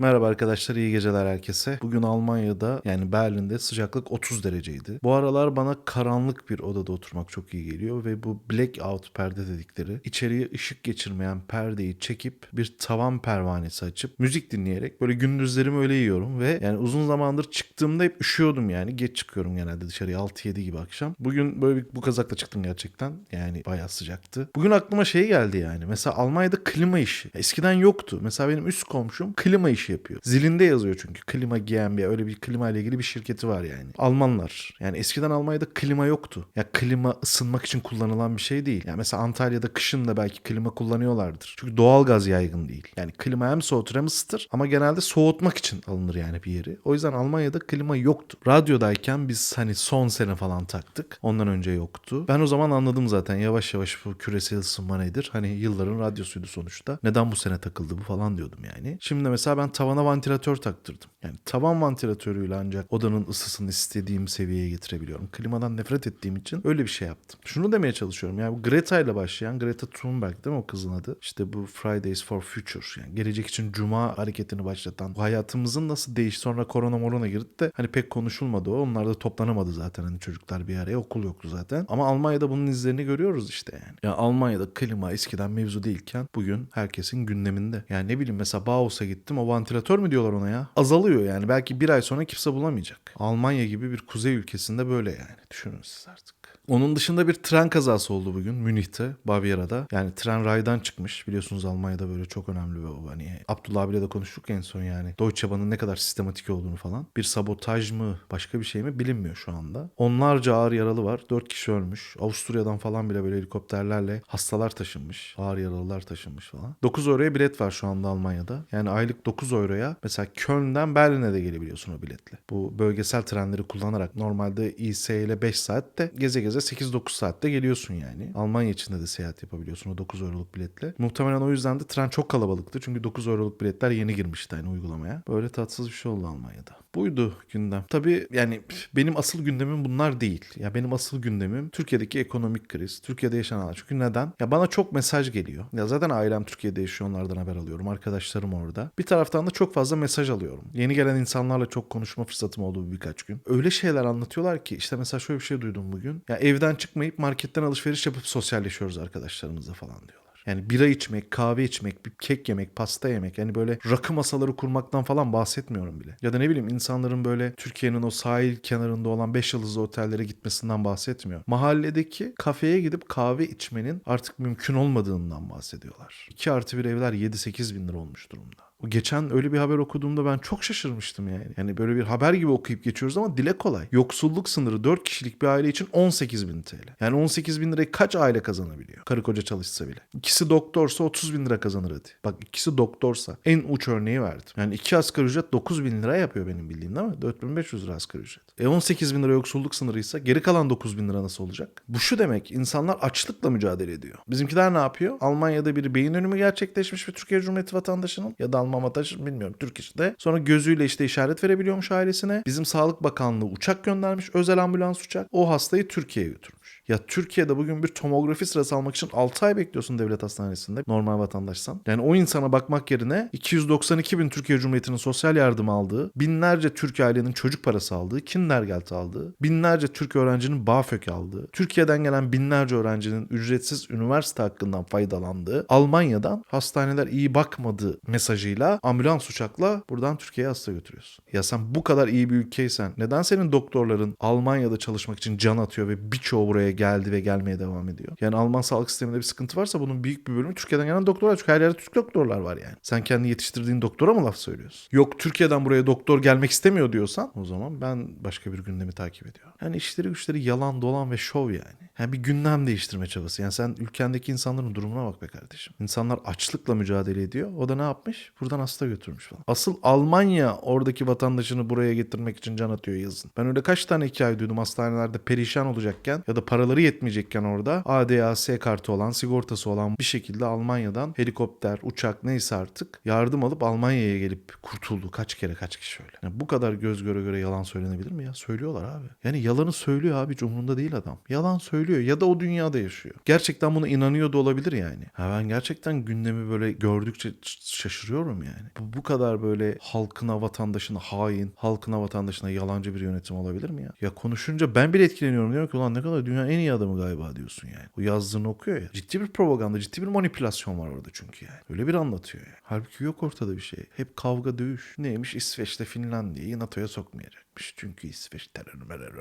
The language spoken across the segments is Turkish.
Merhaba arkadaşlar, iyi geceler herkese. Bugün Almanya'da yani Berlin'de sıcaklık 30 dereceydi. Bu aralar bana karanlık bir odada oturmak çok iyi geliyor ve bu blackout perde dedikleri içeriye ışık geçirmeyen perdeyi çekip bir tavan pervanesi açıp müzik dinleyerek böyle gündüzlerimi öyle yiyorum ve yani uzun zamandır çıktığımda hep üşüyordum yani. Geç çıkıyorum genelde dışarıya 6-7 gibi akşam. Bugün böyle bir, bu kazakla çıktım gerçekten. Yani bayağı sıcaktı. Bugün aklıma şey geldi yani. Mesela Almanya'da klima işi. Eskiden yoktu. Mesela benim üst komşum klima işi yapıyor. Zilinde yazıyor çünkü klima GmbH öyle bir klima ile ilgili bir şirketi var yani. Almanlar. Yani eskiden Almanya'da klima yoktu. Ya klima ısınmak için kullanılan bir şey değil. Yani mesela Antalya'da kışın da belki klima kullanıyorlardır. Çünkü doğal gaz yaygın değil. Yani klima hem soğutur hem ısıtır ama genelde soğutmak için alınır yani bir yeri. O yüzden Almanya'da klima yoktu. Radyodayken biz hani son sene falan taktık. Ondan önce yoktu. Ben o zaman anladım zaten yavaş yavaş bu küresel ısınma nedir? Hani yılların radyosuydu sonuçta. Neden bu sene takıldı bu falan diyordum yani. Şimdi mesela ben tavana vantilatör taktırdım. Yani tavan vantilatörüyle ancak odanın ısısını istediğim seviyeye getirebiliyorum. Klimadan nefret ettiğim için öyle bir şey yaptım. Şunu demeye çalışıyorum. Yani Greta ile başlayan Greta Thunberg değil mi o kızın adı? İşte bu Fridays for Future yani gelecek için cuma hareketini başlatan bu hayatımızın nasıl değiş sonra korona morona girdi de hani pek konuşulmadı o. Onlar da toplanamadı zaten hani çocuklar bir araya okul yoktu zaten. Ama Almanya'da bunun izlerini görüyoruz işte yani. Ya Almanya'da klima eskiden mevzu değilken bugün herkesin gündeminde. Yani ne bileyim mesela Bauhaus'a gittim o vantilatör mü diyorlar ona ya? Azalıyor yani belki bir ay sonra kimse bulamayacak. Almanya gibi bir kuzey ülkesinde böyle yani. Düşünün siz artık. Onun dışında bir tren kazası oldu bugün Münih'te, Bavyera'da. Yani tren raydan çıkmış. Biliyorsunuz Almanya'da böyle çok önemli o hani Abdullah abiyle de konuştuk en son yani. Deutsche Bahn'ın ne kadar sistematik olduğunu falan. Bir sabotaj mı, başka bir şey mi bilinmiyor şu anda. Onlarca ağır yaralı var. 4 kişi ölmüş. Avusturya'dan falan bile böyle helikopterlerle hastalar taşınmış. Ağır yaralılar taşınmış falan. 9 euroya bilet var şu anda Almanya'da. Yani aylık 9 euroya mesela Köln'den Berlin'e de gelebiliyorsun o biletle. Bu bölgesel trenleri kullanarak normalde IC ile 5 saatte geze geze 8-9 saatte geliyorsun yani. Almanya içinde de seyahat yapabiliyorsun o 9 euroluk biletle. Muhtemelen o yüzden de tren çok kalabalıktı. Çünkü 9 euroluk biletler yeni girmişti yani uygulamaya. Böyle tatsız bir şey oldu Almanya'da. Buydu gündem. Tabii yani benim asıl gündemim bunlar değil. Ya benim asıl gündemim Türkiye'deki ekonomik kriz. Türkiye'de yaşanan. Çünkü neden? Ya bana çok mesaj geliyor. Ya zaten ailem Türkiye'de yaşıyor onlardan haber alıyorum. Arkadaşlarım orada. Bir taraftan da çok fazla mesaj alıyorum. Yeni gelen insanlarla çok konuşma fırsatım oldu birkaç gün. Öyle şeyler anlatıyorlar ki işte mesela şöyle bir şey duydum bugün. Ya evden çıkmayıp marketten alışveriş yapıp sosyalleşiyoruz arkadaşlarımızla falan diyorlar. Yani bira içmek, kahve içmek, bir kek yemek, pasta yemek. Yani böyle rakı masaları kurmaktan falan bahsetmiyorum bile. Ya da ne bileyim insanların böyle Türkiye'nin o sahil kenarında olan 5 yıldızlı otellere gitmesinden bahsetmiyor. Mahalledeki kafeye gidip kahve içmenin artık mümkün olmadığından bahsediyorlar. 2 artı bir evler 7-8 bin lira olmuş durumda. Geçen öyle bir haber okuduğumda ben çok şaşırmıştım yani. Yani böyle bir haber gibi okuyup geçiyoruz ama dile kolay. Yoksulluk sınırı 4 kişilik bir aile için 18 bin TL. Yani 18 bin lirayı kaç aile kazanabiliyor? Karı koca çalışsa bile. İkisi doktorsa 30 bin lira kazanır hadi. Bak ikisi doktorsa. En uç örneği verdim. Yani iki asgari ücret 9 bin lira yapıyor benim bildiğim değil mi? 4500 lira asgari ücret. E 18 bin lira yoksulluk sınırıysa geri kalan 9 bin lira nasıl olacak? Bu şu demek insanlar açlıkla mücadele ediyor. Bizimkiler ne yapıyor? Almanya'da bir beyin ölümü gerçekleşmiş bir Türkiye Cumhuriyeti vatandaşının ya da Alman vatandaşı bilmiyorum Türk işte. Sonra gözüyle işte işaret verebiliyormuş ailesine. Bizim Sağlık Bakanlığı uçak göndermiş. Özel ambulans uçak. O hastayı Türkiye'ye götürmüş. Ya Türkiye'de bugün bir tomografi sırası almak için 6 ay bekliyorsun devlet hastanesinde normal vatandaşsan. Yani o insana bakmak yerine 292 bin Türkiye Cumhuriyeti'nin sosyal yardım aldığı, binlerce Türk ailenin çocuk parası aldığı, Kindergeld aldığı, binlerce Türk öğrencinin BAföG aldığı, Türkiye'den gelen binlerce öğrencinin ücretsiz üniversite hakkından faydalandığı, Almanya'dan hastaneler iyi bakmadığı mesajıyla ambulans uçakla buradan Türkiye'ye hasta götürüyorsun. Ya sen bu kadar iyi bir ülkeysen neden senin doktorların Almanya'da çalışmak için can atıyor ve birçoğu buraya geldi ve gelmeye devam ediyor? Yani Alman sağlık sisteminde bir sıkıntı varsa bunun büyük bir bölümü Türkiye'den gelen doktorlar. Çünkü her yerde Türk doktorlar var yani. Sen kendi yetiştirdiğin doktora mı laf söylüyorsun? Yok Türkiye'den buraya doktor gelmek istemiyor diyorsan o zaman ben başka bir gündemi takip ediyorum. Yani işleri güçleri yalan dolan ve şov yani. Yani bir gündem değiştirme çabası. Yani sen ülkendeki insanların durumuna bak be kardeşim. İnsanlar açlıkla mücadele ediyor. O da ne yapmış? Buradan hasta götürmüş falan. Asıl Almanya oradaki vatandaşını buraya getirmek için can atıyor yazın. Ben öyle kaç tane hikaye duydum hastanelerde perişan olacakken ya da paraları yetmeyecekken orada ADAS kartı olan, sigortası olan bir şekilde Almanya'dan helikopter, uçak neyse artık yardım alıp Almanya'ya gelip kurtuldu. Kaç kere kaç kişi öyle. Yani bu kadar göz göre göre yalan söylenebilir mi ya? Söylüyorlar abi. Yani yalanı söylüyor abi umurunda değil adam. Yalan söylüyor ya da o dünyada yaşıyor. Gerçekten buna inanıyor da olabilir yani. Ha ben gerçekten gündemi böyle gördükçe şaşırıyorum yani. Bu, bu kadar böyle halkına, vatandaşına hain, halkına, vatandaşına yalancı bir yönetim olabilir mi ya? Ya konuşunca ben bile etkileniyorum. Diyorum ki ulan ne kadar dünyanın en iyi adamı galiba diyorsun yani. O yazdığını okuyor ya. Ciddi bir propaganda, ciddi bir manipülasyon var orada çünkü yani. Öyle bir anlatıyor yani. Halbuki yok ortada bir şey. Hep kavga dövüş. Neymiş İsveç'te Finlandiya'yı NATO'ya sokmayacakmış. Çünkü İsveç terör merör.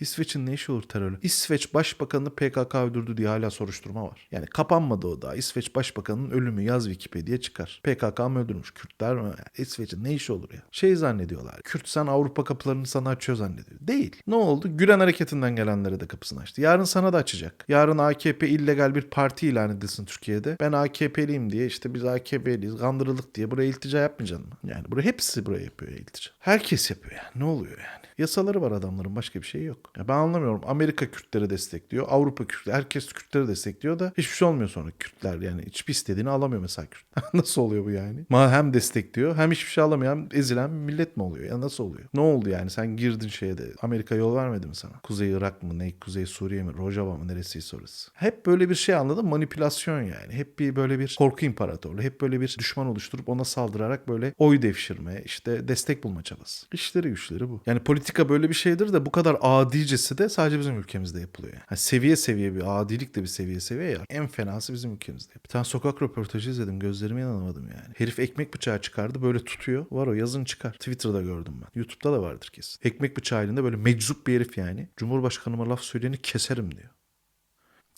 İsveç'in ne işi olur terörle? İsveç Başbakanı PKK öldürdü diye hala soruşturma var. Yani kapanmadı o daha. İsveç Başbakanı'nın ölümü yaz Wikipedia çıkar. PKK mı öldürmüş? Kürtler mi? Yani İsveç'in ne işi olur ya? Şey zannediyorlar. Kürt sen Avrupa kapılarını sana açıyor zannediyor. Değil. Ne oldu? Gülen hareketinden gelenlere de kapısını açtı. Yarın sana da açacak. Yarın AKP illegal bir parti ilan edilsin Türkiye'de. Ben AKP'liyim diye işte biz AKP'liyiz. Kandırıldık diye buraya iltica yapmayacaksın mı? Yani buraya hepsi buraya yapıyor ya iltica. Herkes yapıyor yani. Ne oluyor yani? Yasaları var adamların başka bir şey yok. Ya ben anlamıyorum. Amerika Kürtleri destekliyor. Avrupa Kürtleri. Herkes Kürtleri destekliyor da hiçbir şey olmuyor sonra Kürtler. Yani hiçbir istediğini alamıyor mesela Kürtler. nasıl oluyor bu yani? Ma hem destekliyor hem hiçbir şey alamıyor hem ezilen millet mi oluyor? Ya nasıl oluyor? Ne oldu yani? Sen girdin şeye de. Amerika yol vermedi mi sana? Kuzey Irak mı? Ne? Kuzey Suriye mi? Rojava mı? Neresiyse orası. Hep böyle bir şey anladın mı? Manipülasyon yani. Hep bir böyle bir korku imparatorluğu. Hep böyle bir düşman oluşturup ona saldırarak böyle oy devşirme, işte destek bulma çabası. İşleri güçleri bu. Yani politika böyle bir şeydir de bu kadar adicesi de sadece bizim ülkemizde yapılıyor. Yani. Seviye seviye bir adilik de bir seviye seviye ya. En fenası bizim ülkemizde. Bir tane sokak röportajı izledim. Gözlerime inanamadım yani. Herif ekmek bıçağı çıkardı böyle tutuyor. Var o yazın çıkar. Twitter'da gördüm ben. YouTube'da da vardır kesin. Ekmek bıçağı elinde böyle meczup bir herif yani. Cumhurbaşkanıma laf söyleyeni keserim diyor.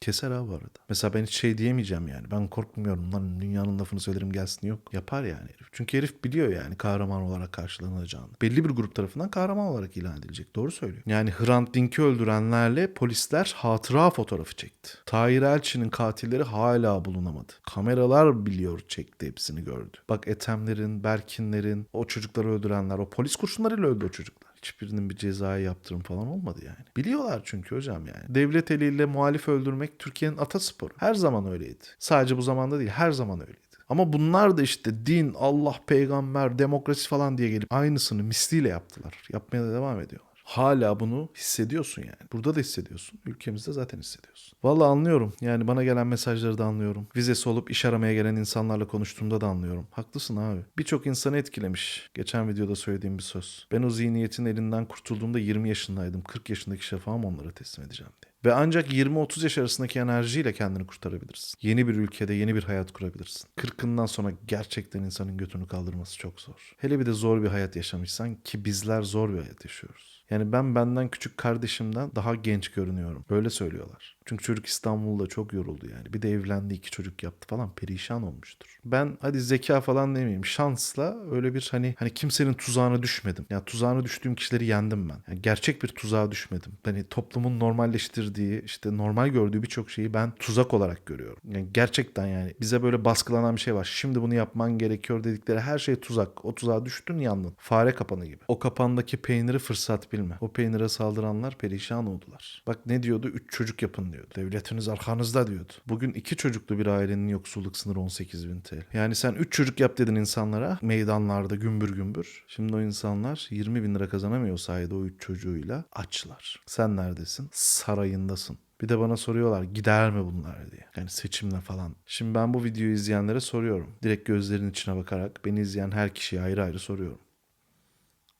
Keser abi arada. Mesela ben hiç şey diyemeyeceğim yani. Ben korkmuyorum lan dünyanın lafını söylerim gelsin yok. Yapar yani herif. Çünkü herif biliyor yani kahraman olarak karşılanacağını. Belli bir grup tarafından kahraman olarak ilan edilecek. Doğru söylüyor. Yani Hrant Dink'i öldürenlerle polisler hatıra fotoğrafı çekti. Tahir Elçi'nin katilleri hala bulunamadı. Kameralar biliyor çekti hepsini gördü. Bak Ethemlerin, Berkinlerin, o çocukları öldürenler, o polis kurşunlarıyla öldü o çocuklar. Hiçbirinin bir cezai yaptırım falan olmadı yani. Biliyorlar çünkü hocam yani. Devlet eliyle muhalif öldürmek Türkiye'nin atasporu. Her zaman öyleydi. Sadece bu zamanda değil her zaman öyleydi. Ama bunlar da işte din, Allah, peygamber, demokrasi falan diye gelip aynısını misliyle yaptılar. Yapmaya da devam ediyorlar. Hala bunu hissediyorsun yani. Burada da hissediyorsun. Ülkemizde zaten hissediyorsun. Vallahi anlıyorum. Yani bana gelen mesajları da anlıyorum. Vizesi olup iş aramaya gelen insanlarla konuştuğumda da anlıyorum. Haklısın abi. Birçok insanı etkilemiş. Geçen videoda söylediğim bir söz. Ben o zihniyetin elinden kurtulduğumda 20 yaşındaydım. 40 yaşındaki şafağımı onlara teslim edeceğim diye. Ve ancak 20-30 yaş arasındaki enerjiyle kendini kurtarabilirsin. Yeni bir ülkede yeni bir hayat kurabilirsin. 40'ından sonra gerçekten insanın götünü kaldırması çok zor. Hele bir de zor bir hayat yaşamışsan ki bizler zor bir hayat yaşıyoruz. Yani ben benden küçük kardeşimden daha genç görünüyorum. Böyle söylüyorlar. Çünkü çocuk İstanbul'da çok yoruldu yani. Bir de evlendi iki çocuk yaptı falan perişan olmuştur. Ben hadi zeka falan demeyeyim şansla öyle bir hani hani kimsenin tuzağına düşmedim. Yani tuzağına düştüğüm kişileri yendim ben. Yani gerçek bir tuzağa düşmedim. Hani toplumun normalleştirdiği işte normal gördüğü birçok şeyi ben tuzak olarak görüyorum. Yani gerçekten yani bize böyle baskılanan bir şey var. Şimdi bunu yapman gerekiyor dedikleri her şey tuzak. O tuzağa düştün yandın. Fare kapanı gibi. O kapandaki peyniri fırsat bilme. O peynire saldıranlar perişan oldular. Bak ne diyordu? Üç çocuk yapın diyordu. Devletiniz arkanızda diyordu. Bugün iki çocuklu bir ailenin yoksulluk sınırı 18 bin TL. Yani sen üç çocuk yap dedin insanlara meydanlarda gümbür gümbür. Şimdi o insanlar 20 bin lira kazanamıyor sayede o üç çocuğuyla açlar. Sen neredesin? Sarayındasın. Bir de bana soruyorlar gider mi bunlar diye. Yani seçimle falan. Şimdi ben bu videoyu izleyenlere soruyorum. Direkt gözlerinin içine bakarak beni izleyen her kişiye ayrı ayrı soruyorum.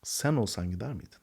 Sen olsan gider miydin?